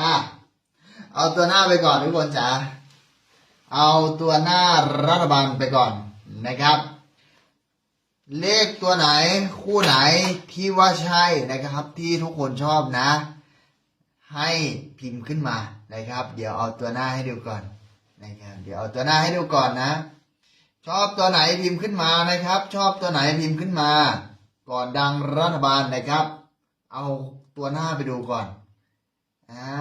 อะเอาตัวหน้าไปก่อนทุกคนจ๋าเอาตัวหน้ารัฐบาลไปก่อนนะครับ เลขตัวไหนคู่ไหนที่ว่าใช่นะครับ ที่ทุกคนชอบนะ ให้พิมพ์ขึ้นมานะครับ เดี๋ยวเอาตัวหน้าให้ดูก่อนนะครับเดี๋ยวเอาตัวหน้าให้ดูก่อนนะ ชอบตัวไหนพิมพ์ขึ้นมานะครับ ชอบตัวไหนพิมพ์ขึ้นมา ก่อนดังรัฐบาลนะครับ เอาตัวหน้าไปดูก่อน อ่า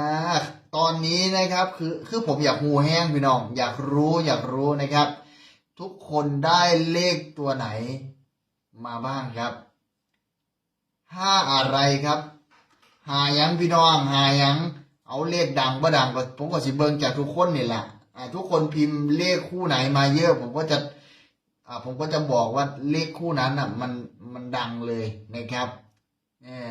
ตอนนี้นะครับคือคือผมอยากหูแห้งพี่น้อง อยากรู้อยากรู้นะครับ ทุกคนได้เลขตัวไหนมาบ้างครับห้าอะไรครับ หายังพี่น้องหายัง เอาเลขดังบ่ดังก็ผมก็สิเบิงจากทุกคนนี่แหละทุกคนพิมพ์เลขคู่ไหนมาเยอะ ผมก็จะผมก็จะบอกว่าเลขคู่นั้นอะ มันมันดังเลยนะครับเนี่ย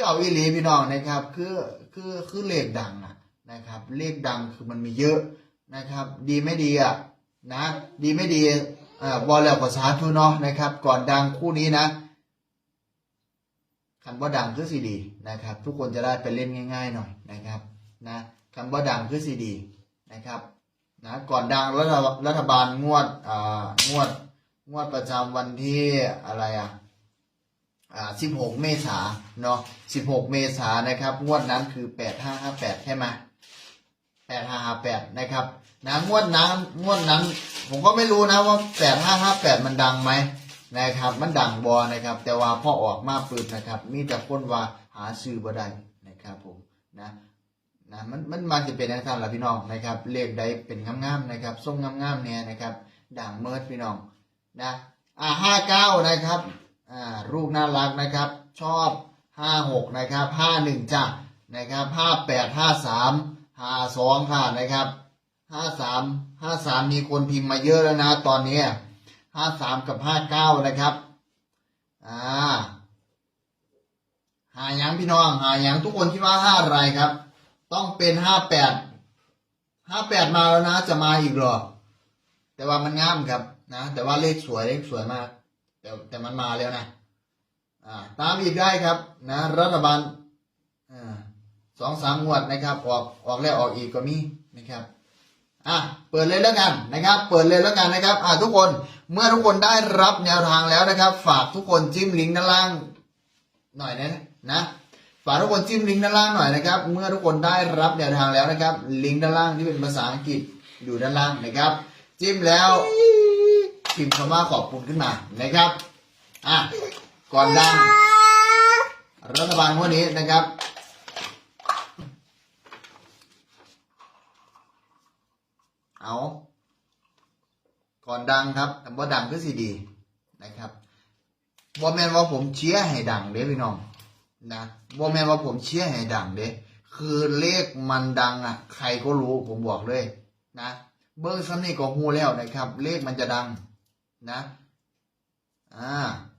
คือเอาอีหลีพี่น้องนะครับ คือคือคือเลขดังอะนะครับ เลขดังคือมันมีเยอะนะครับ ดีไม่ดีอะนะ ดีไม่ดีอ่าบอลแล้วก็สาธุเนาะนะครับ ก่อนดังคู่นี้นะคำว่าดังคือสีดีนะครับ ทุกคนจะได้ไปเล่นง่าย ๆ หน่อยนะครับนะคำว่าดังคือสีดีนะครับนะก่อนดังรัฐรัฐบาลงวดอ่างวดงวดประจำวันที่อะไรอะ อ่า16 เมษาเนาะ16 เมษานะครับ งวดนั้นคือ 8558 ใช่ไหม8558 นะครับนะงวดนั้นงวดนั้น ผมก็ไม่รู้นะว่า 8558 มันดังไหมนะครับ มันดังบอนะครับ แต่ว่าพอออกมาปึ๊บนะครับ มีแต่คนว่าหาซื้อบ่ได้นะครับผมนะนะมันมันมาจะเป็นทางท่านละพี่น้องนะครับเลขใดเป็นงามๆนะครับทรงงามๆเนี่ยนะครับด่างเมิดพี่น้องนะอ่าห้าเก้านะครับ อ่ารูปน่ารักนะครับ ชอบห้าหกนะครับห้าหนึ่งจ้ะนะครับห้าแปดห้าสามห้าสองค่ะนะครับห้าสามห้าสามมีคนพิมพ์มาเยอะแล้วนะตอนนี้ห้าสามกับห้าเก้านะครับอ่าหายังพี่น้องหายังทุกคนคิดว่าห้าอะไรครับ ต้องเป็นห้าแปดห้าแปดมาแล้วนะจะมาอีกหรอ แต่ว่ามันงามครับนะ แต่ว่าเลขสวยเลขสวยมาก แต่แต่มันมาแล้วนะอ่าตามอีกได้ครับนะรัฐบาลอ่าสองสามงวดนะครับออกออกแล้วออกอีกก็มีนะครับอะเปิดเลยแล้วกันนะครับ เปิดเลยแล้วกันนะครับอ่าทุกคนเมื่อทุกคนได้รับแนวทางแล้วนะครับ ฝากทุกคนจิ้มลิงก์ด้านล่างหน่อยนะนะฝากทุกคนจิ้มลิงก์ด้านล่างหน่อยนะครับ เมื่อทุกคนได้รับแนวทางแล้วนะครับ ลิงก์ด้านล่างที่เป็นภาษาอังกฤษอยู่ด้านล่างนะครับ จิ้มแล้ว พิมพ์คำว่าขอบคุณขึ้นมานะครับ อะ ก่อนดัง รัฐบาลวันนี้นะครับ เอา ก่อนดังครับแต่ว่าดังก็สิดีนะครับบอแมนว่าผมเชียร์ให้ดังเด้พี่น้องนะบอแมนว่าผมเชียร์ให้ดังเด้คือเลขมันดังอะ ใครก็รู้ผมบอกเลยนะ เบิ้งซ้ำนี่ก็ฮู้แล้วนะครับ เลขมันจะดัง นะ อ่า